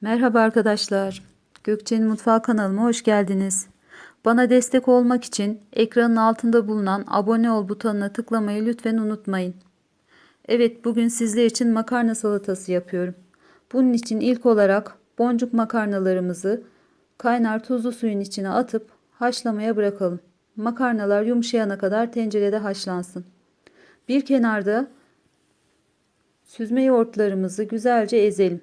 Merhaba arkadaşlar. Gökçe'nin Mutfağı kanalıma hoş geldiniz. Bana destek olmak için ekranın altında bulunan abone ol butonuna tıklamayı lütfen unutmayın. Evet bugün sizler için makarna salatası yapıyorum. Bunun için ilk olarak boncuk makarnalarımızı kaynar tuzlu suyun içine atıp haşlamaya bırakalım. Makarnalar yumuşayana kadar tencerede haşlansın. Bir kenarda süzme yoğurtlarımızı güzelce ezelim.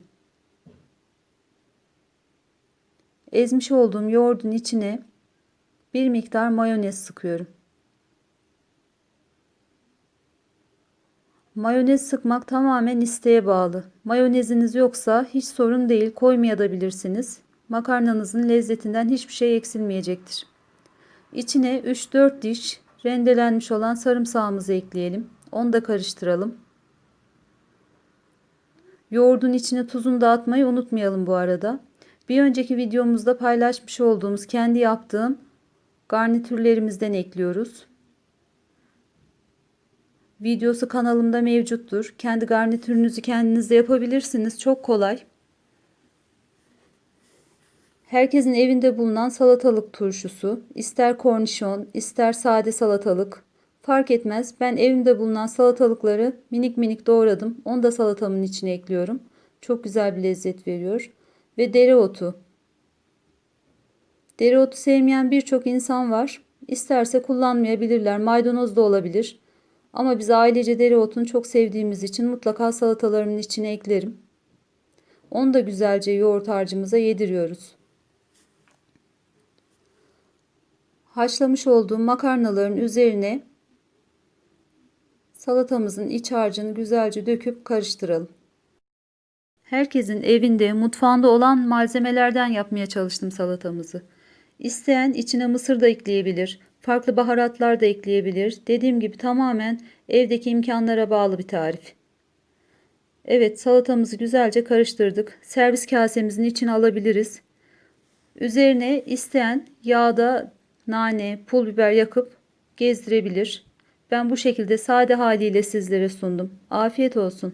Ezmiş olduğum yoğurdun içine bir miktar mayonez sıkıyorum. Mayonez sıkmak tamamen isteğe bağlı. Mayoneziniz yoksa hiç sorun değil koymayabilirsiniz. Makarnanızın lezzetinden hiçbir şey eksilmeyecektir. İçine 3-4 diş rendelenmiş olan sarımsağımızı ekleyelim. Onu da karıştıralım. Yoğurdun içine tuzunu da atmayı unutmayalım bu arada. Bir önceki videomuzda paylaşmış olduğumuz kendi yaptığım garnitürlerimizden ekliyoruz. Videosu kanalımda mevcuttur. Kendi garnitürünüzü kendiniz de yapabilirsiniz. Çok kolay. Herkesin evinde bulunan salatalık turşusu, ister kornişon, ister sade salatalık fark etmez. Ben evimde bulunan salatalıkları minik minik doğradım. Onu da salatamın içine ekliyorum. Çok güzel bir lezzet veriyor ve dereotu. Dereotu sevmeyen birçok insan var. İsterse kullanmayabilirler. Maydanoz da olabilir. Ama biz ailece dereotunu çok sevdiğimiz için mutlaka salatalarımın içine eklerim. Onu da güzelce yoğurt harcımıza yediriyoruz. Haşlamış olduğum makarnaların üzerine salatamızın iç harcını güzelce döküp karıştıralım. Herkesin evinde, mutfağında olan malzemelerden yapmaya çalıştım salatamızı. İsteyen içine mısır da ekleyebilir, farklı baharatlar da ekleyebilir. Dediğim gibi tamamen evdeki imkanlara bağlı bir tarif. Evet salatamızı güzelce karıştırdık. Servis kasemizin içine alabiliriz. Üzerine isteyen yağda nane, pul biber yakıp gezdirebilir. Ben bu şekilde sade haliyle sizlere sundum. Afiyet olsun.